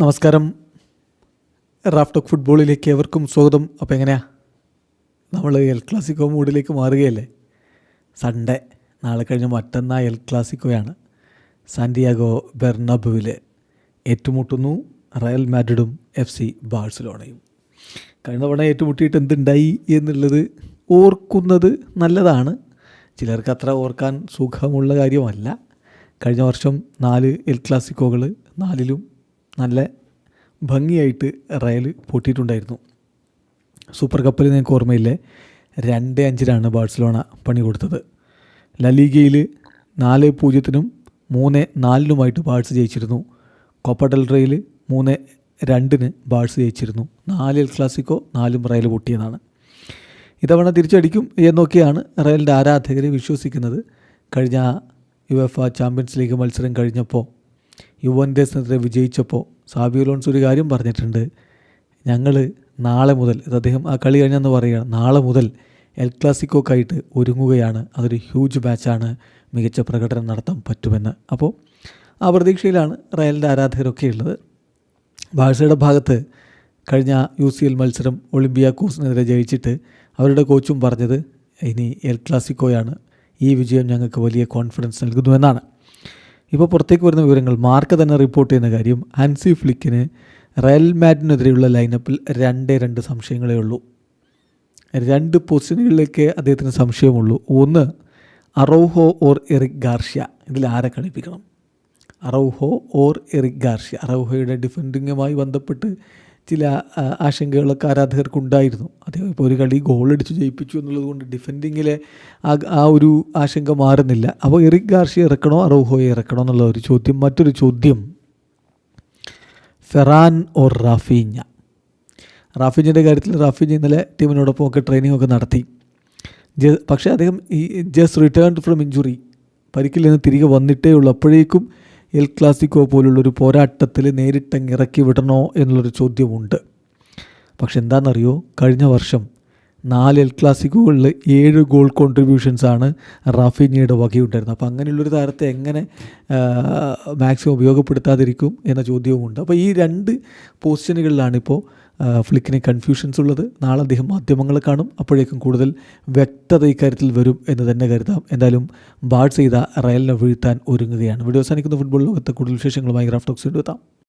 നമസ്കാരം. റാഫ്റ്റോക്ക് ഫുട്ബോളിലേക്ക് ഏവർക്കും സ്വാഗതം. അപ്പോൾ എങ്ങനെയാ? നമ്മൾ എൽ ക്ലാസിക്കോ മൂഡിലേക്ക് മാറുകയല്ലേ? സൺഡേ നാളെ കഴിഞ്ഞ മറ്റന്നാൾ എൽ ക്ലാസിക്കോയാണ്. സാന്റിയാഗോ ബെർണബുവിൽ ഏറ്റുമുട്ടുന്നു റയൽ മാഡ്രിഡും എഫ് സി ബാഴ്സലോണയും. കഴിഞ്ഞ തവണ ഏറ്റുമുട്ടിയിട്ട് എന്തുണ്ടായി എന്നുള്ളത് ഓർക്കുന്നത് നല്ലതാണ്. ചിലർക്ക് അത്ര ഓർക്കാൻ സുഖമുള്ള കാര്യമല്ല. കഴിഞ്ഞ വർഷം നാല് എൽ ക്ലാസിക്കോകൾ നാലിലും നല്ല ഭംഗിയായിട്ട് റയൽ പൊട്ടിയിട്ടുണ്ടായിരുന്നു. സൂപ്പർ കപ്പിൽ നിങ്ങൾക്ക് ഓർമ്മയില്ലേ? രണ്ട് അഞ്ചിനാണ് ബാഴ്സലോണ പണി കൊടുത്തത്. ലലീഗയിൽ നാല് പൂജ്യത്തിനും മൂന്ന് നാലിനുമായിട്ട് ബാഴ്സ് ജയിച്ചിരുന്നു. കോപ്പ ഡെൽ റേയിൽ മൂന്ന് രണ്ടിന് ബാഴ്സ് ജയിച്ചിരുന്നു. നാല് എൽ ക്ലാസിക്കോ നാലും റയൽ പൊട്ടിയതാണ്. ഇത്തവണ തിരിച്ചടിക്കും എന്നൊക്കെയാണ് റയലിന്റെ ആരാധകരെ വിശ്വസിക്കുന്നത്. കഴിഞ്ഞ യു എഫ് ചാമ്പ്യൻസ് ലീഗ് മത്സരം കഴിഞ്ഞപ്പോൾ യുവൻഡേസിനെതിരെ വിജയിച്ചപ്പോൾ സാബിയോലോൺസ് ഒരു കാര്യം പറഞ്ഞിട്ടുണ്ട്. ഞങ്ങൾ നാളെ മുതൽ ഇത് അദ്ദേഹം ആ കളി കഴിഞ്ഞെന്ന് പറയുകയാണ് നാളെ മുതൽ എൽ ക്ലാസിക്കോക്കായിട്ട് ഒരുങ്ങുകയാണ്. അതൊരു ഹ്യൂജ് മാച്ചാണ് മികച്ച പ്രകടനം നടത്താൻ പറ്റുമെന്ന്. അപ്പോൾ ആ പ്രതീക്ഷയിലാണ് റയലിന്റെ ആരാധകരൊക്കെ ഉള്ളത്. ബാഴ്സയുടെ ഭാഗത്ത് കഴിഞ്ഞ യു സി എൽ മത്സരം ഒളിമ്പിയ കോസിനെതിരെ ജയിച്ചിട്ട് അവരുടെ കോച്ചും പറഞ്ഞത് ഇനി എൽ ക്ലാസിക്കോയാണ് ഈ വിജയം ഞങ്ങൾക്ക് വലിയ കോൺഫിഡൻസ് നൽകുന്നു എന്നാണ്. ഇപ്പോൾ പുറത്തേക്ക് വരുന്ന വിവരങ്ങൾ മാർക്ക് തന്നെ റിപ്പോർട്ട് ചെയ്യുന്ന കാര്യം ഹൻസി ഫ്ലിക്കിന് റയൽ മാറ്റിനെതിരെയുള്ള ലൈനപ്പിൽ രണ്ടേ രണ്ട് സംശയങ്ങളേ ഉള്ളൂ. രണ്ട് പൊസിഷനുകളിലേക്ക് അദ്ദേഹത്തിന് സംശയമുള്ളൂ. ഒന്ന് അറോഹോ ഓർ എറിക് ഗാർഷ്യ. ഇതിൽ ആരെ കളിപ്പിക്കണം? Araujo or Eric Garcia. അറൗഹോയുടെ ഡിഫൻഡിങ്ങുമായി ബന്ധപ്പെട്ട് ചില ആശങ്കകളൊക്കെ ആരാധകർക്ക് ഉണ്ടായിരുന്നു അദ്ദേഹം ഇപ്പോൾ ഒരു കളി ഗോളടിച്ച് ജയിപ്പിച്ചു എന്നുള്ളത് കൊണ്ട് ആ ആ ഒരു ആശങ്ക മാറുന്നില്ല. അപ്പോൾ എറിക് ഗാർഷി ഇറക്കണോ അറോഹോയെ ഇറക്കണോ എന്നുള്ള ഒരു ചോദ്യം. മറ്റൊരു ചോദ്യം ഫെറാൻ ഓർ റാഫീഞ്ഞ? റാഫീഞ്ഞിന്റെ കാര്യത്തിൽ റാഫീഞ്ഞ ഇന്നലെ ടീമിനോടൊപ്പം ഒക്കെ ട്രെയിനിങ് ഒക്കെ നടത്തി. ജ- പക്ഷേ അദ്ദേഹം ഈ ജസ്റ്റ് റിട്ടേൺ ഫ്രം ഇഞ്ചുറി പരിക്കിൽ നിന്ന് തിരികെ വന്നിട്ടേ ഉള്ളൂ. അപ്പോഴേക്കും എൽ ക്ലാസിക്കോ പോലുള്ളൊരു പോരാട്ടത്തിൽ നേരിട്ടങ്ങ് ഇറക്കി വിടണോ എന്നുള്ളൊരു ചോദ്യമുണ്ട്. പക്ഷെ എന്താണെന്നറിയോ? കഴിഞ്ഞ വർഷം നാല് എൽ ക്ലാസിക്കോകളിൽ ഏഴ് ഗോൾ കോൺട്രിബ്യൂഷൻസാണ് റാഫിനിയുടെ വകയുണ്ടായിരുന്നത്. അപ്പോൾ അങ്ങനെയുള്ളൊരു താരത്തെ എങ്ങനെ മാക്സിമം ഉപയോഗപ്പെടുത്താതിരിക്കും എന്ന ചോദ്യവുമുണ്ട്. അപ്പോൾ ഈ രണ്ട് പൊസിഷനുകളിലാണിപ്പോൾ ഫ്ലിക്കിന് കൺഫ്യൂഷൻസ് ഉള്ളത്. നാളെ അദ്ദേഹം മാധ്യമങ്ങളെ കാണും. അപ്പോഴേക്കും കൂടുതൽ വ്യക്തത ഇക്കാര്യത്തിൽ വരും എന്ന് തന്നെ കരുതാം. എന്തായാലും ബാഡ് ചെയ്ത റയലിനെ വീഴ്ത്താൻ ഒരുങ്ങുകയാണ്. വീഡിയോ അവസാനിക്കുന്ന. ഫുട്ബോൾ ലോകത്തെ കൂടുതൽ വിശേഷങ്ങളുമായി ഗ്രാഫ്റ്റോക്സ് എത്താം.